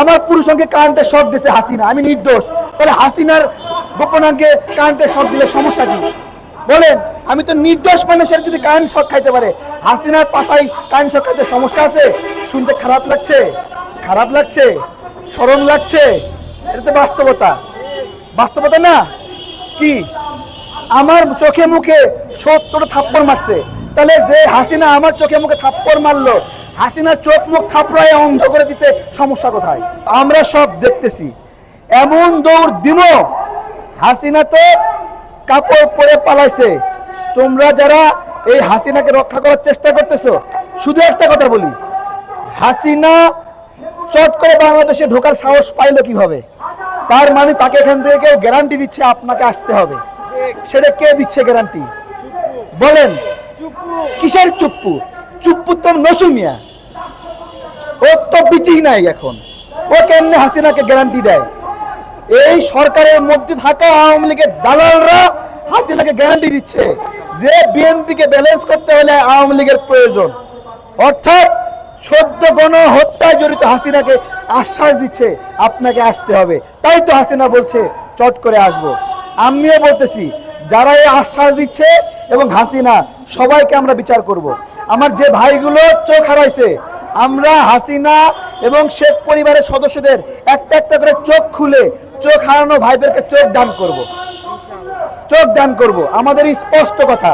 আমার পুরুষকে কারেন্টে শক দিছে হাসিনা, আমি নির্দোষ। তাহলে হাসিনার গোপনাঙ্গে কারেন্টে শক দিলে সমস্যা কি? বলেন, আমি তো নির্দোষ মানুষের যদি কারেন্ট শক খাইতে পারে, হাসিনার পাশাই কারেন্ট শক খাইতে সমস্যা আছে? শুনতে খারাপ লাগছে? খারাপ লাগছে? সরম লাগছে? এটা তো বাস্তবতা। বাস্তবতা না? কি? আমার চোখে মুখে সত্তর থাপ্পড় মারছে। তাহলে যে হাসিনা আমার চোখে মুখে থাপ্পড় মারলো হাসিনা চোখ মুখ থাপড়ায় অন্ধ করে দিতে সমস্যা কোথায়? আমরা সব দেখতেছি। এমন দৌড় দিব, হাসিনা তো কাপড় পরে পালাইছে। তোমরা যারা এই হাসিনাকে রক্ষা করার চেষ্টা করতেছো, শুধু একটা কথা বলি, হাসিনা চট করে বাংলাদেশে ঢোকার সাহস পাইলো কীভাবে? তার মানে তাকে এখান থেকে কেউ গ্যারান্টি দিচ্ছে আপনাকে আসতে হবে। সেটা কে দিচ্ছে গ্যারান্টি বলেন, কিসের চুপ্পু? চুপ্পু তো নসুমিয়া ও তো বিচি নাই এখন। ও কেমনে হাসিনাকে গ্যারান্টি দেয়? এই সরকারের মধ্যে থাকা আওয়ামী লীগের দালালরা হাসিনাকে গ্যারান্টি দিচ্ছে যে বিএনপিকে ব্যালেন্স করতে হলে আওয়ামী লীগের প্রয়োজন। অর্থাৎ সদ্য গণ হত্যায় জড়িত হাসিনাকে আশ্বাস দিচ্ছে, আপনাকে আসতে হবে। তাই তো হাসিনা বলছে, চট করে আসব। আমিও বলতেছি, যারা এই আশ্বাস দিচ্ছে এবং হাসিনা, সবাইকে আমরা বিচার করব। আমার যে ভাইগুলো চোখ হারাইছে, আমরা হাসিনা এবং শেখ পরিবারের সদস্যদের একটা একটা করে চোখ খুলে, চোখ হারানো ভাইদেরকে চোখ দান করব। চোখ দান করব। আমাদের স্পষ্ট কথা,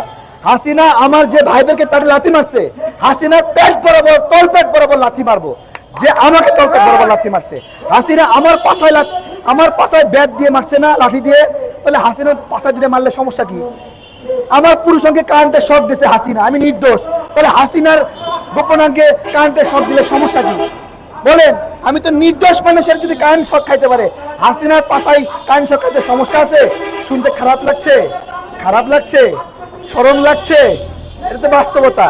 হাসিনা আমার যে ভাইদেরকে পেটে লাথি মারছে, হাসিনার পেট বরাবর তল পেট বরাবর লাথি মারবো। যে আমাকে তল পেট বরাবর লাথি মারছে। হাসিনা আমার পাশায় আমার পাশায় ব্যাট দিয়ে মারছে না, লাঠি দিয়ে। তাহলে হাসিনার পাশায় দিয়ে মারলে সমস্যা কি? আমার পুরুষকে কারেন্টে শক দিছে হাসিনা, আমি নির্দোষ। তাহলে হাসিনার গোপনাঙ্গে কারেন্টে শক দিলে সমস্যা কি? বলেন, আমি তো নির্দোষ মানুষের যদি কারেন্ট শক খাইতে পারে, হাসিনার পাশাই কারেন্ট শক খাইতে সমস্যা আছে? শুনতে খারাপ লাগছে? খারাপ লাগছে? সরম লাগছে? এটা তো বাস্তবতা।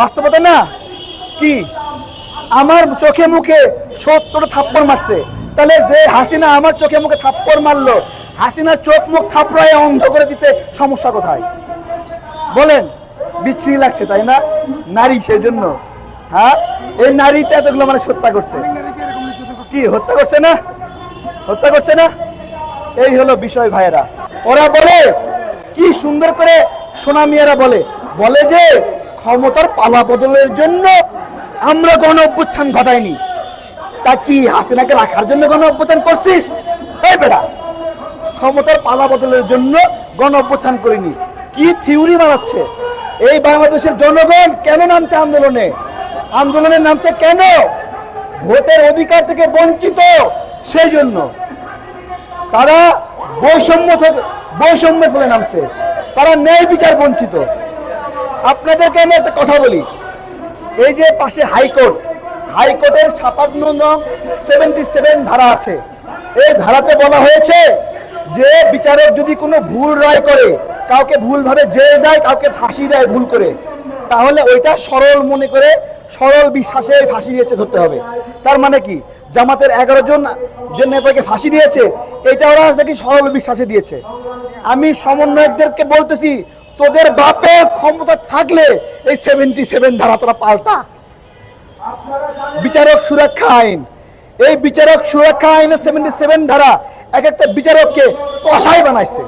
বাস্তবতা না? কি? আমার চোখে মুখে সত্তর থাপ্পড় মারছে। তাহলে যে হাসিনা আমার চোখে মুখে থাপ্পড় মারলো হাসিনার চোখ মুখ থাপড়ায় অন্ধ করে দিতে সমস্যা কোথায়? বলেন, বিচ্ছিরি লাগছে, তাই না? নারী সেই জন্য হ্যাঁ? এই নারীতে এতগুলো মানুষ হত্যা করছে। কি, হত্যা করছে না? হত্যা করছে না? এই হলো বিষয় ভাইয়েরা। ওরা বলে, কি সুন্দর করে সোনা মিয়ারা বলে। বলে যে, ক্ষমতার পালা বদলের জন্য আমরা গণ অভ্যুত্থান ঘটাইনি। তা কি হাসিনাকে রাখার জন্য গণ অভ্যুত্থান করছিস? এই বেটা। ক্ষমতার পালা বদলের জন্য গণ অভ্যুত্থান করিনি। কি থিওরি বানাচ্ছে? এই বাংলাদেশের জনগণ কেন নামছে আন্দোলনে? আন্দোলনে নামছে কেন? ভোটের অধিকার থেকে বঞ্চিত সেই জন্য। তারা বৈষম্য থেকে বৈষম্য ফলে নামছে। তারা ন্যায় বিচার বঞ্চিত। আপনাদেরকে আমি একটা কথা বলি। এই যে পাশে হাইকোর্ট, হাইকোর্টের সাতান্ন নং সেভেন্টি সেভেন ধারা আছে। এই ধারাতে বলা হয়েছে যে বিচারক যদি কোনো ভুল রায় করে, কাউকে ভুলভাবে জেল দেয়, কাউকে ফাঁসি দেয় ভুল করে, তাহলে ওইটা সরল মনে করে সরল বিশ্বাসে ফাঁসি দিয়েছে ধরতে হবে। তার মানে কি? জামাতের এগারো জন যে নেতাকে ফাঁসি দিয়েছে, এটা ওরা নাকি সরল বিশ্বাসে দিয়েছে। আমি সমন্বয়কদেরকে বলতেছি, তোদের বাপের ক্ষমতা থাকলে এই সেভেন্টি সেভেন ধারা তোরা পাল্টা। বিচারক সুরক্ষা আইন। এই বিচারক সুরক্ষা আইনের সেভেন্টি সেভেন ধারা এক একটা বিচারককে কষাই বানাইছে।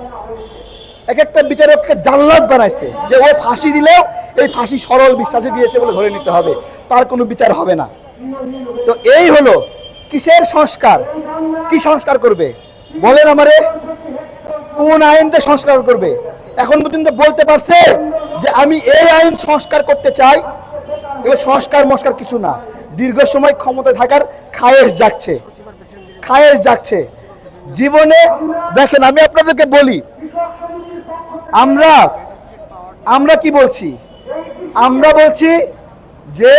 এক একটা বিচারককে জাল্লাদ বানাইছে যে ও ফাঁসি দিলেও এই ফাঁসি সরল বিশ্বাসে দিয়েছে বলে ধরে নিতে হবে। তার কোনো বিচার হবে না। তো এই হলো কিসের সংস্কার? কি সংস্কার করবে? বলেন আমারে, কোন আইনটা সংস্কার করবে? এখন পর্যন্ত বলতে পারছে যে আমি এই আইন সংস্কার করতে চাই সংস্কার মস্কার কিছু না। দীর্ঘ সময় ক্ষমতায় থাকার খায়েশ জাগছে। খায়েশ জাগছে। জীবনে, দেখেন, আমি আপনাদেরকে বলি, আমরা আমরা কি বলছি? আমরা বলছি যে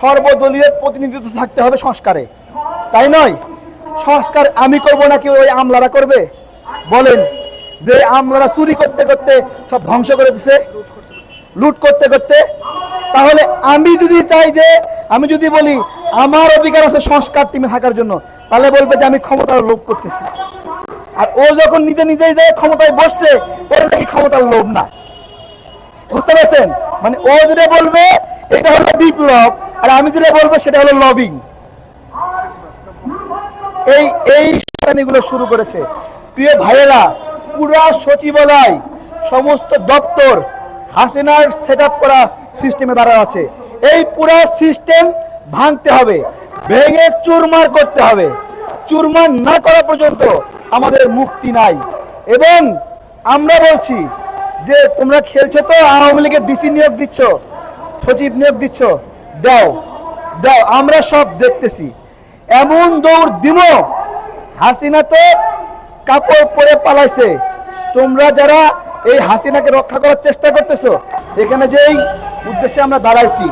সর্বদলীয় প্রতিনিধিত্ব থাকতে হবে সংস্কারে। তাই নয়, সংস্কার আমি করব নাকি ওই আমলারা করবে? বলেন, যে আমলারা চুরি করতে করতে সব ধ্বংস করে দিছে, লুট করতে করতে তাহলে আমি যদি চাই যে, আমি যদি বলি আমার অধিকার আছে সংস্কার টিমে থাকার জন্য, তাহলে বলবে যে আমি ক্ষমতার লোভ করতেছি। আর ও যখন নিজে নিজেই যায় ক্ষমতায় বসছে ওর নাকি ক্ষমতার লোভ না। বুঝতে পারছেন? মানে ও যেটা বলবে, এটা হলো বিপ্লব, আর আমি যেটা বলব, সেটা হলো লবিং এই এই গুলো শুরু করেছে। প্রিয় ভাইয়েরা, পুরা সচিবালয়, সমস্ত দপ্তর, হাসিনার সেট করা সিস্টেমে দাঁড়া আছে। এই পুরো সিস্টেম ভাঙতে হবে, ভেঙে চুরমার করতে হবে। চুরমার না করা পর্যন্ত আমাদের মুক্তি নাই। এবং আমরা বলছি যে, তোমরা খেলছো তো, আওয়ামী লীগের ডিসি নিয়োগ দিচ্ছ, সচিব নিয়োগ দিচ্ছ, দাও দাও, আমরা সব দেখতেছি। এমন দৌড় দিনও হাসিনা তো কাপড় পরে পালাইছে। তোমরা যারা এই হাসিনাকে রক্ষা করার চেষ্টা করতেছো, এখানে যেই উদ্দেশ্যে আমরা দাঁড়াইছি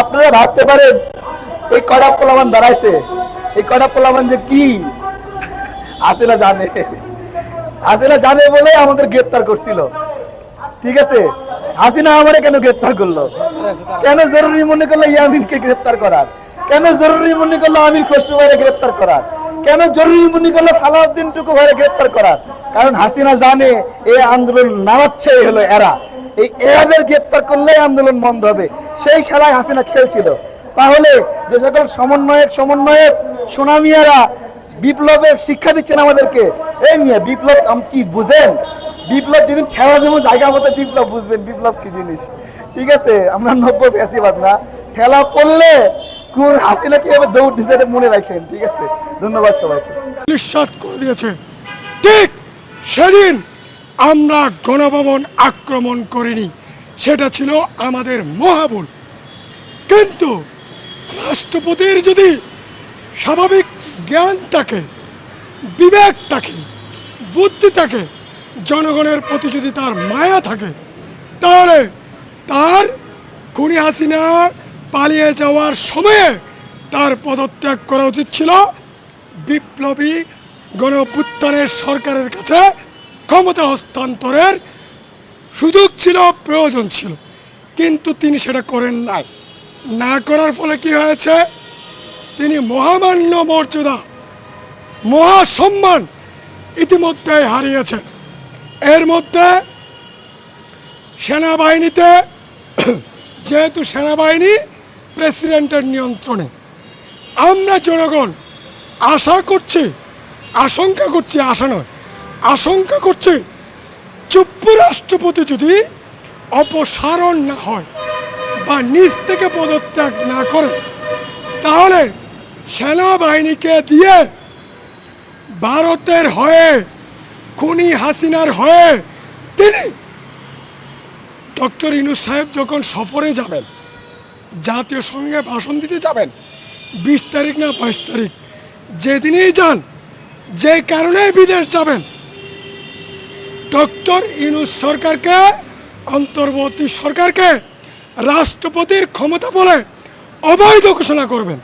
আপনারা ভাবতে পারেন, এই কড়া পোলাবান দাঁড়াইছে, এই কড়া পোলাবান যে কি? হাসিনা জানে হাসিনা জানে বলে আমাদের গ্রেপ্তার করছিল। ঠিক আছে, হাসিনা আমারে কেন গ্রেপ্তার করল? কেন জরুরি মনে করল ইয়ামিনকে গ্রেপ্তার করার? কেন জরুরি মনে করল আমির খসরু ভাইরে গ্রেপ্তার করার? কেন জরুরি মনে করল সালাউদ্দিন টুকু ভাইরে গ্রেপ্তার করার? কারণ হাসিনা জানে এই আন্দোলন নামাচ্ছে হলো এরা। এই এরাদের গ্রেপ্তার করলেই আন্দোলন বন্ধ হবে। সেই খেলায় হাসিনা খেলছিল। তাহলে যে সকল সমন্বয়ক সমন্বয়ক, সোনামিয়ারা বিপ্লবের শিক্ষা দিচ্ছেন আমাদেরকে। এই নিয়ে বিপ্লব আম কি বুঝেন? বিপ্লব যেদিন খেলা দেবো জায়গা মতো বিপ্লব বুঝবেন। বিপ্লব কি জিনিস? ঠিক আছে, আমরা নব্য ফ্যাসিবাদ না। খেলা পড়লে কোন দৌড় দিছে এটা মনে রাখেন, ঠিক আছে? ধন্যবাদ সবাইকে। করে দিয়েছে। ঠিক সেদিন আমরা গণভবন আক্রমণ করিনি, সেটা ছিল আমাদের মহাবুল। কিন্তু রাষ্ট্রপতির যদি স্বাভাবিক জ্ঞান থাকে, বিবেক থাকে, বুদ্ধি থাকে, জনগণের প্রতি যদি তার মায়া থাকে, তাহলে তার খুনি হাসিনা পালিয়ে যাওয়ার সময়ে তার পদত্যাগ করা উচিত ছিল। বিপ্লবী গণপুত্থানের সরকারের কাছে ক্ষমতা হস্তান্তরের সুযোগ ছিল, প্রয়োজন ছিল। কিন্তু তিনি সেটা করেন নাই। না করার ফলে কি হয়েছে? তিনি মহামান্য মর্যাদা, মহাসম্মান ইতিমধ্যে হারিয়েছেন। এর মধ্যে সেনাবাহিনীতে, যেহেতু সেনাবাহিনী প্রেসিডেন্টের নিয়ন্ত্রণে। আমরা জনগণ আশা করছি, আশঙ্কা করছি, আশা নয়, আশঙ্কা করছি চুপ্প রাষ্ট্রপতি যদি অপসারণ না হয় বা নিজ থেকে পদত্যাগ না করে, তাহলে সেনাবাহিনীকে দিয়ে ভারতের হয়ে, খুনি হাসিনার হয়ে তিনি ডক্টর ইনু সাহেব যখন সফরে যাবেন জাতীয় সঙ্গে ভাষণ দিতে যাবেন। বিশ তারিখ না বাইশ তারিখ, যেদিনই যান, যে কারণে বিদেশ যাবেন। ডক্টর ইউনুস সরকারকে, অন্তর্বর্তী সরকারকে রাষ্ট্রপতির ক্ষমতা বলে অবৈধ ঘোষণা করবেন।